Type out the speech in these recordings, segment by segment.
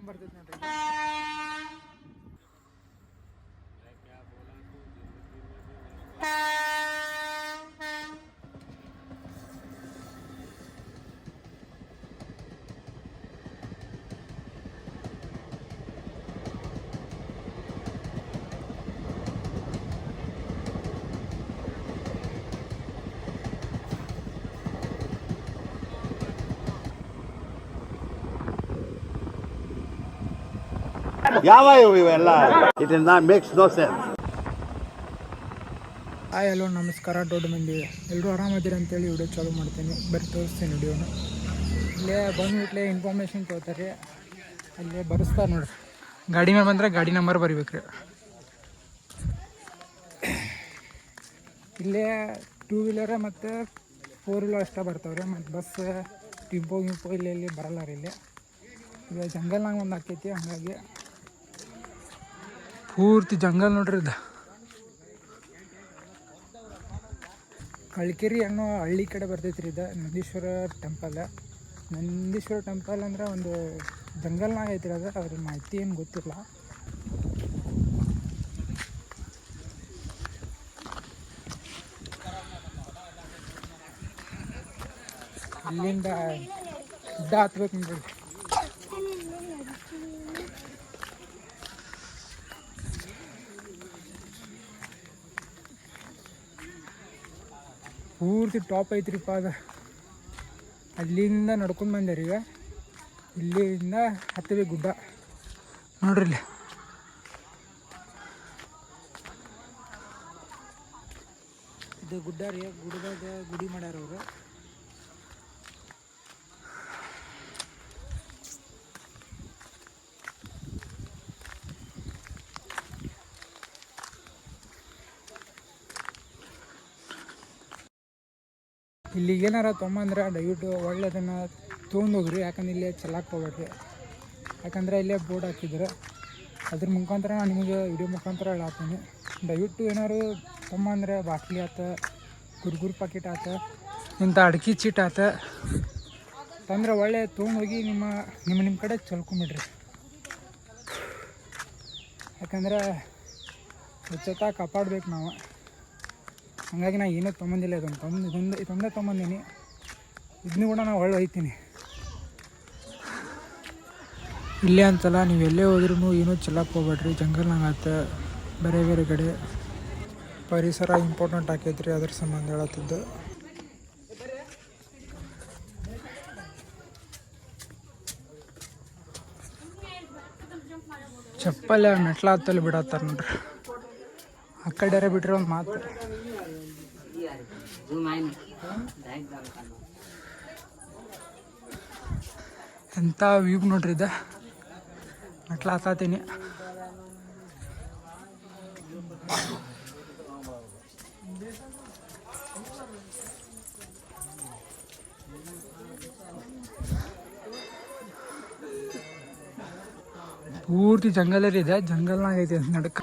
Train ಬರ್ತೈತೆ ನೋಡ್ರಿ. ಯಾವ ಇವು ಇವೆಲ್ಲ? It is not makes no sense hi hello ನಮಸ್ಕಾರ, ದೊಡ್ಡ ಮಂದಿ. ಎಲ್ಲರೂ ಆರಾಮದಿರ ಅಂತೇಳಿ ವಿಡಿಯೋ ಚಾಲೂ ಮಾಡ್ತೀನಿ. ಬರೀ ತೋರಿಸ್ತೀನಿ ವಿಡಿಯೋನ ಇಲ್ಲೇ ಬಂದ್ಬಿಟ್ಲೆ ಇನ್ಫಾರ್ಮೇಷನ್ ತೊಗೋತಾರೆ ಅಲ್ಲೇ ಬರೆಸ್ತಾರೆ ನೋಡ್ರಿ. ಗಾಡಿ ಮೇಲೆ ಬಂದರೆ ಗಾಡಿ ನಂಬರ್ ಬರಿಬೇಕು ರೀ ಇಲ್ಲೇ ಟೂ ವೀಲರ್ ಮತ್ತು ಫೋರ್ ವೀಲರ್ ಅಷ್ಟೇ ಬರ್ತಾವ್ರಿ. ಮತ್ತು ಬಸ್ ಟಿಂಪೋ ಗಿಂಪೋ ಇಲ್ಲಿ ಇಲ್ಲಿ ಬರಲ್ಲ ರೀ ಇಲ್ಲಿ. ಈಗ ಜಂಗಲ್ನಾಗ ಒಂದು ಹಾಕೈತಿ, ಹಂಗಾಗಿ. ಪೂರ್ತಿ ಜಂಗಲ್ ನೋಡ್ರಿ ಇದು. ಕಳ್ಕೆರಿ ಅನ್ನೋ ಹಳ್ಳಿ ಕಡೆ ಬರ್ತೈತ್ರಿ ಇದು. ನಂದೀಶ್ವರ ಟೆಂಪಲ್ ನಂದೀಶ್ವರ ಟೆಂಪಲ್ ಅಂದ್ರೆ ಒಂದು ಜಂಗಲ್ನಾಗ ಐತ್ರಿ ಅದು. ಅದ್ರ ಮಾಹಿತಿ ಏನು ಗೊತ್ತಿಲ್ಲ. ಇಲ್ಲಿಂದ ಗುಡ್ಡ ಹತ್ಬೇಕು ನೋಡ್ರಿ. ಪೂರ್ತಿ ಟಾಪ್ ಐತ್ರಿಪ್ಪ ಅದು. ಅಲ್ಲಿಂದ ನಡ್ಕೊಂಡು ಬಂದೆ ಈಗ. ಇಲ್ಲಿಂದ ಹತ್ತಬೇಕು ಗುಡ್ಡ. ನೋಡ್ರಿ ಇಲ್ಲಿ. ಇದು ಗುಡ್ಡ ರೀ ಗುಡ್ಡದಾಗ ಗುಡಿ ಮಾಡ್ಯಾರ ಅವರು. ಇಲ್ಲಿಗೆ ಏನಾರ ತೊಗೊಂಬಂದ್ರೆ ದಯವಿಟ್ಟು ಒಳ್ಳೆದನ್ನು ತೊಗೊಂಡೋಗ್ರಿ, ಯಾಕಂದ್ರೆ ಇಲ್ಲೇ ಚೆಲ್ಲಕ್ಕೆ ಹೋಗ್ಬೇಡ್ರಿ. ಯಾಕಂದ್ರೆ ಇಲ್ಲೇ ಬೋರ್ಡ್ ಹಾಕಿದ್ರು. ಅದ್ರ ಮುಖಾಂತರ ನಾನು ನಿಮಗೆ ವಿಡಿಯೋ ಮುಖಾಂತರ ಹೇಳಾಕ್ತೀನಿ ದಯವಿಟ್ಟು ಏನಾರು ತೊಗೊಂಬಂದ್ರೆ ಬಾಟ್ಲಿ ಆತ ಕುರ್ಗುರ್ ಪಾಕಿಟ್ ಆತ, ಇಂಥ ಅಡ್ಕೆ ಚೀಟ್ ಆತ, ತಂದ್ರೆ ಒಳ್ಳೆ ತೊಗೊಂಡೋಗಿ ನಿಮ್ಮ ನಿಮ್ಮ ನಿಮ್ಮ ಕಡೆ ಚಲ್ಕೊಂಬಿಡ್ರಿ. ಯಾಕಂದ್ರೆ ಸ್ವಚ್ಛತಾ ಕಾಪಾಡ್ಬೇಕು ನಾವು. ಹಂಗಾಗಿ ನಾನು ಏನೂ ತೊಗೊಂಬಂದಿಲ್ಲ ಇದನ್ನು ತೊಂದು ಇದೊಂದು ಇದೊಂದೇ ತೊಗೊಂಬಂದೀನಿ. ಇದನ್ನು ಕೂಡ ನಾನು ಒಳ್ಳೆ ಒಯ್ತೀನಿ ಇಲ್ಲೇ ಅಂತಲ್ಲ, ನೀವು ಎಲ್ಲೇ ಹೋದ್ರೂ ಏನೂ ಚೆಲ್ಲಕ್ಕೆ ಹೋಗ್ಬೇಡ್ರಿ. ಜಂಗಲ್ನಾಗ ಆತ, ಬೇರೆ ಬೇರೆ ಕಡೆ. ಪರಿಸರ ಇಂಪಾರ್ಟೆಂಟ್ ಆಕೈತ್ರಿ ಅದ್ರ ಸಂಬಂಧ ಹೇಳತ್ತಿದ್ದು. ಚಪ್ಪಲ್ಲ ಮೆಟ್ಲ ಹತ್ತಲ್ಲಿ ಬಿಡತ್ತಾರ ನೋಡ್ರಿ. ಆ ಕಡೆ ಬಿಟ್ರೆ ಒಂದು ಮಾತು. ಎಂಥ ವ್ಯೂ ನೋಡ್ರಿ ಇದು? ಮೆಟ್ಲ ಹತ್ತಾತೀನಿ ಪೂರ್ತಿ ಜಂಗಲರಿ ಇದೆ. ಜಂಗಲ್ನಾಗ ಐತಿ ನಡಕ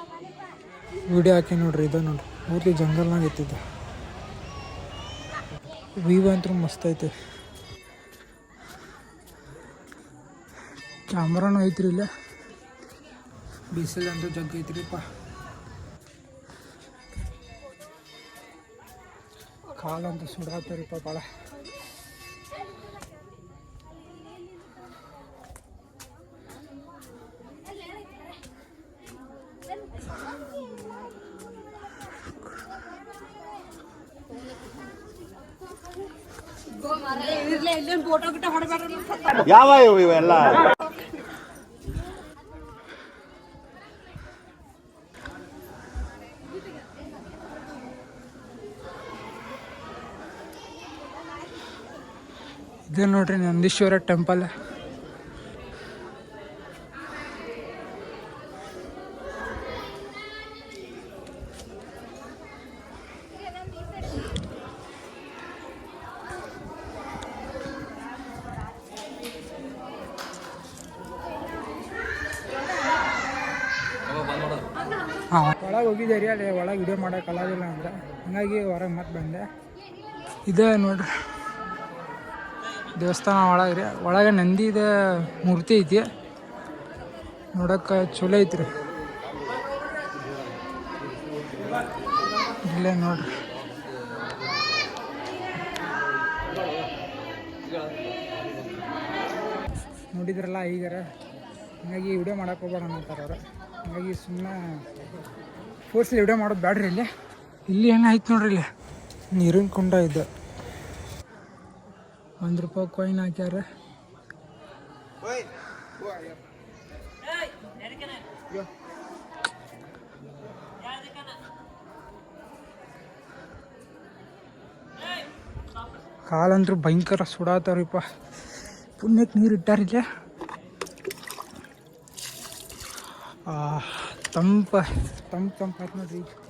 ವಿಡಿಯೋ ಹಾಕಿ ನೋಡ್ರಿ ಇದು ನೋಡ್ರಿ. ಪೂರ್ತಿ ಜಂಗಲ್ನಾಗ ಐತಿದ್ದು ವ್ಯೂ ಅಂತೂ ಮಸ್ತ್ ಐತೆ. ಕ್ಯಾಮ್ರಾನು ಐತ್ರಿ ಇಲ್ಲ. ಬಿಸಿಲಂತೂ ಜಗ್ ಐತ್ರಿಪ್ಪ. ಕಾಲಂತೂ ಸುಡಾತಾರಿಪ್ಪ ಭಾಳ ಯಾವ ಇವು ಇವೆಲ್ಲ? ಇದೆ ನೋಡ್ರಿ ನಂದೀಶ್ವರ ಟೆಂಪಲ್ ಒಳಗೆ ಹೋಗಿದ್ದೆ ರೀ, ಅಲ್ಲಿ ಒಳಗೆ ವಿಡಿಯೋ ಮಾಡೋಕೆ ಅಲಾಗಿಲ್ಲ ಅಂದ್ರೆ. ಹಂಗಾಗಿ ಹೊರಗೆ ಮತ್ತೆ ಬಂದೆ. ಇದೇ ನೋಡ್ರಿ. ದೇವಸ್ಥಾನ ಒಳಗೆ ರೀ. ಒಳಗೆ ನಂದಿದ ಮೂರ್ತಿ ಐತಿ. ನೋಡೋಕೆ ಚಲೋ ಐತ್ರಿ. ಇಲ್ಲೇ ನೋಡ್ರಿ. ನೋಡಿದ್ರಲ್ಲ ಈಗಾರ. ಹಂಗಾಗಿ ವಿಡಿಯೋ ಮಾಡೋಕೆ ಹೋಗ್ಬೇಡ ಅಂತಾರೆ ಅವ್ರು ಹಂಗಾಗಿ ಸುಮ್ಮನೆ ಫೋರ್ಸ್ಲಿ ವಿಡಿಯೋ ಮಾಡೋದು ಬ್ಯಾಡ್ರಿ ಇಲ್ಲಿ. ಇಲ್ಲಿ ಏನೇ ಆಯ್ತು ನೋಡ್ರಿ ಇಲ್ಲಿ? ನೀರಿನ ಕುಂಡ ಇದ್ದ ಒಂದು ರೂಪಾಯಿ ಕಾಯಿನ್ ಹಾಕ್ಯಾರ. ಕಾಲಂದ್ರೂ ಭಯಂಕರ ಸುಡಾತಾರಿಪ್ಪ. ಪುಣ್ಯಕ್ಕೆ ನೀರು ಇಟ್ಟಾರಿಲ್ಲ ತಂಪ ತಂಪು ತಂಪು ಆಯ್ತು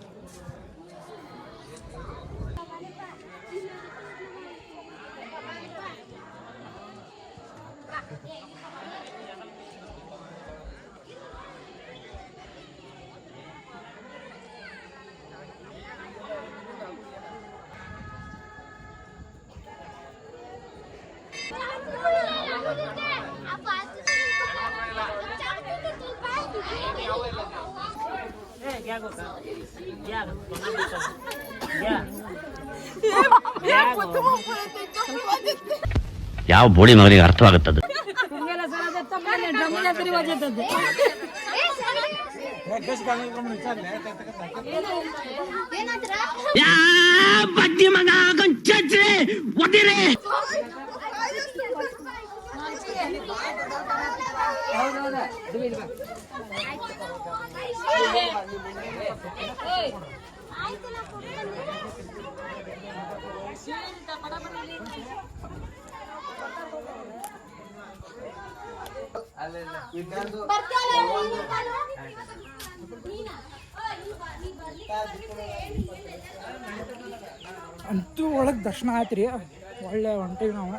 ಯಾವ ಬೋಡಿ ಮಗನಿಗೆ ಅರ್ಥವಾಗುತ್ತದೆ ಬಡ್ಡಿ ಮಗ ಒದಿರಿ ಅಂತೂ ಒಳಗೆ ದರ್ಶನ ಆಯ್ತು ರೀ ಒಳ್ಳೆ ಹೊಂಟೀವಿ ನಾವು.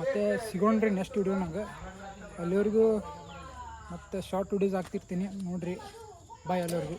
ಮತ್ತೆ ಸಿಗೋಣ್ರಿ ನೆಕ್ಸ್ಟ್ ವಿಡಿಯೋನಾಗ ಅಲ್ಲಿವರೆಗೂ ಮತ್ತೆ ಶಾರ್ಟ್ ವಿಡಿಯೋಸ್ ಹಾಕ್ತಿರ್ತೀನಿ. ನೋಡ್ರಿ. ಬಾಯ್ ಅಲ್ಲಿವರೆಗೂ.